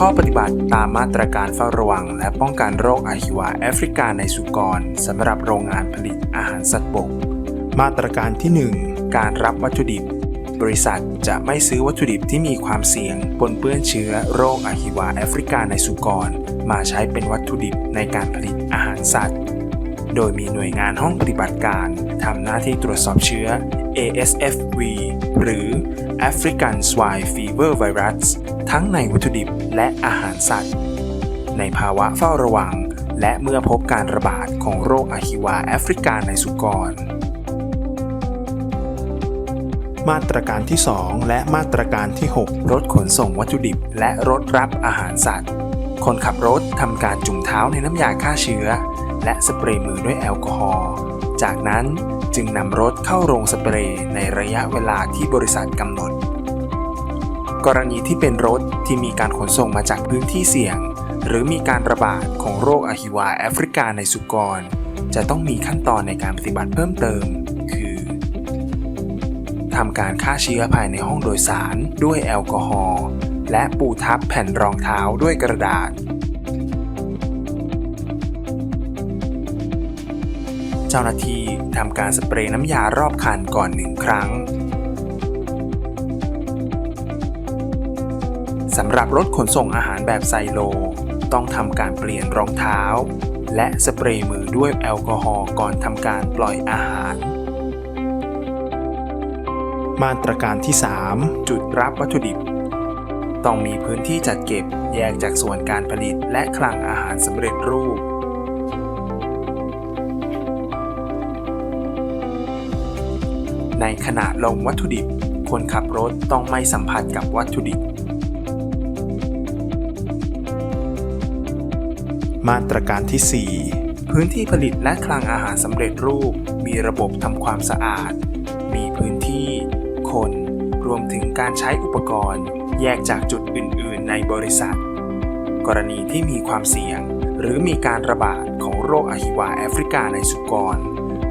ข้อปฏิบัติตามมาตรการเฝ้าระวัง และป้องกันโรคอาหิวาแอฟริกาในสุกรสำหรับโรงงานผลิตอาหารสัตว์บก มาตรการที่ 1 การรับวัตถุดิบ บริษัทจะไม่ซื้อวัตถุดิบที่มีความเสี่ยงปนเปื้อนเชื้อโรคอาหิวาแอฟริกาในสุกร มาใช้เป็นวัตถุดิบในการผลิตอาหารสัตว์ โดยมีหน่วยงานห้องปฏิบัติการทำหน้าที่ตรวจสอบเชื้อ ASFV หรือ African Swine Fever Virus ทั้งในวัตถุดิบและอาหารสัตว์ ในภาวะเฝ้าระวัง และเมื่อพบการระบาดของโรคอะฮิวาแอฟริกาในสุกร มาตรการที่ 2 และมาตรการที่ 6 รถขนส่งวัตถุดิบ และรถรับอาหารสัตว์ คนขับรถทำการจุ่มเท้าในน้ำยาฆ่าเชื้อ และสเปรย์มือด้วยแอลกอฮอล์ จากนั้นจึงนำรถเข้าโรงสเปรย์ในระยะเวลาที่บริษัทกำหนด กรณีที่เป็นรถที่มีการขนส่งมาจากพื้นที่เสี่ยง หรือมีการระบาดของโรคอะฮิวาแอฟริกาในสุกร จะต้องมีขั้นตอนในการปฏิบัติเพิ่มเติม คือทำการฆ่าเชื้อภายในห้องโดยสารด้วยแอลกอฮอล์และปูทับแผ่นรองเท้าด้วยกระดาษ จ้าหน้าที่ทำการสเปรย์น้ำยารอบคันก่อนหนึ่งครั้งสำหรับรถขนส่งอาหารแบบไซโล ต้องทำการเปลี่ยนรองเท้า และสเปรย์มือด้วยแอลกอฮอล์ก่อนทำการปล่อยอาหาร มาตรการที่ 3 จุดรับวัตถุดิบ ต้องมีพื้นที่จัดเก็บแยกจากส่วนการผลิตและคลังอาหารสำเร็จรูป ในขณะลงวัตถุดิบ คนขับรถต้องไม่สัมผัสกับวัตถุดิบ มาตรการที่ 4 พื้นที่ผลิตและคลังอาหารสำเร็จรูป มีระบบทำความสะอาด มีพื้นที่ คน รวมถึงการใช้อุปกรณ์ แยกจากจุดอื่น ๆ ในบริษัท กรณีที่มีความเสี่ยง หรือมีการระบาดของโรคอะฮิวาแอฟริกาในสุกร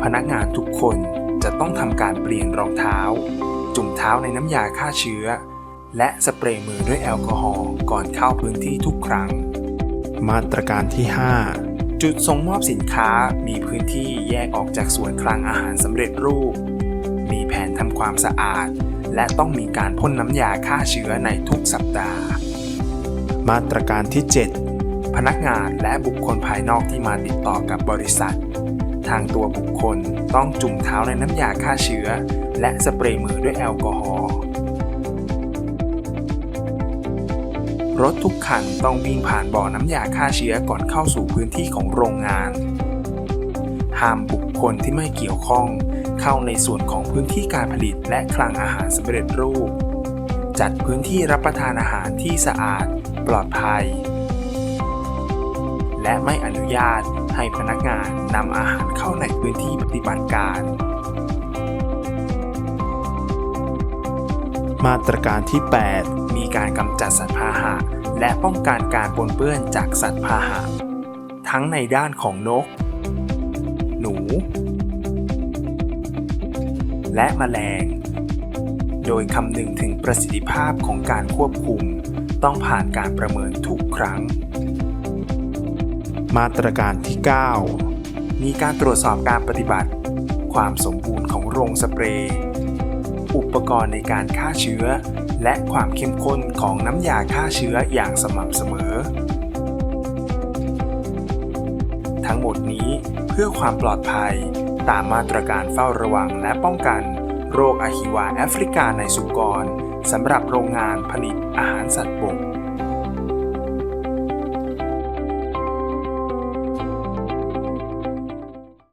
พนักงานทุกคน จะต้องทำการเปลี่ยนรองเท้า จุ่มเท้าในน้ำยาฆ่าเชื้อ และสเปรย์มือด้วยแอลกอฮอล์ก่อนเข้าพื้นที่ทุกครั้ง มาตรการที่ 5 จุดส่งมอบสินค้ามีพื้นที่แยกออกจากส่วนคลังอาหารสำเร็จรูป มีแผนทำความสะอาด และต้องมีการพ่นน้ำยาฆ่าเชื้อในทุกสัปดาห์ มาตรการที่ 7 พนักงานและบุคคลภายนอกที่มาติดต่อกับบริษัท ทางตัวบุคคลต้องจุ่มเท้าในน้ำยาฆ่าเชื้อ และสเปรย์มือด้วยแอลกอฮอล์รถทุกคันต้องวิ่งผ่านบ่อน้ำยาฆ่าเชื้อก่อนเข้าสู่พื้นที่ของโรงงาน ห้ามบุคคลที่ไม่เกี่ยวข้อง เข้าในส่วนของพื้นที่การผลิตและคลังอาหารสำเร็จรูป จัดพื้นที่รับประทานอาหารที่สะอาด ปลอดภัย และไม่อนุญาตให้พนักงานนำอาหารเข้าในพื้นที่ปฏิบัติการ มาตรการที่ 8 มีการกำจัดสัตว์พาหะ และป้องกันการปนเปื้อนจากสัตว์พาหะ ทั้งในด้านของนก หนู และแมลง โดยคำนึงถึงประสิทธิภาพของการควบคุม ต้องผ่านการประเมินทุกครั้ง มาตรการที่ 9 มีการตรวจสอบการปฏิบัติ ความสมบูรณ์ของโรงสเปรย์ อุปกรณ์ในการฆ่าเชื้อ และความเข้มข้นของน้ำยาฆ่าเชื้ออย่างสม่ำเสมอ ทั้งหมดนี้เพื่อความปลอดภัยตามมาตรการเฝ้าระวังและป้องกัน โรคอะฮิวาแอฟริกาในสุกรสำหรับโรงงานผลิตอาหารสัตว์บก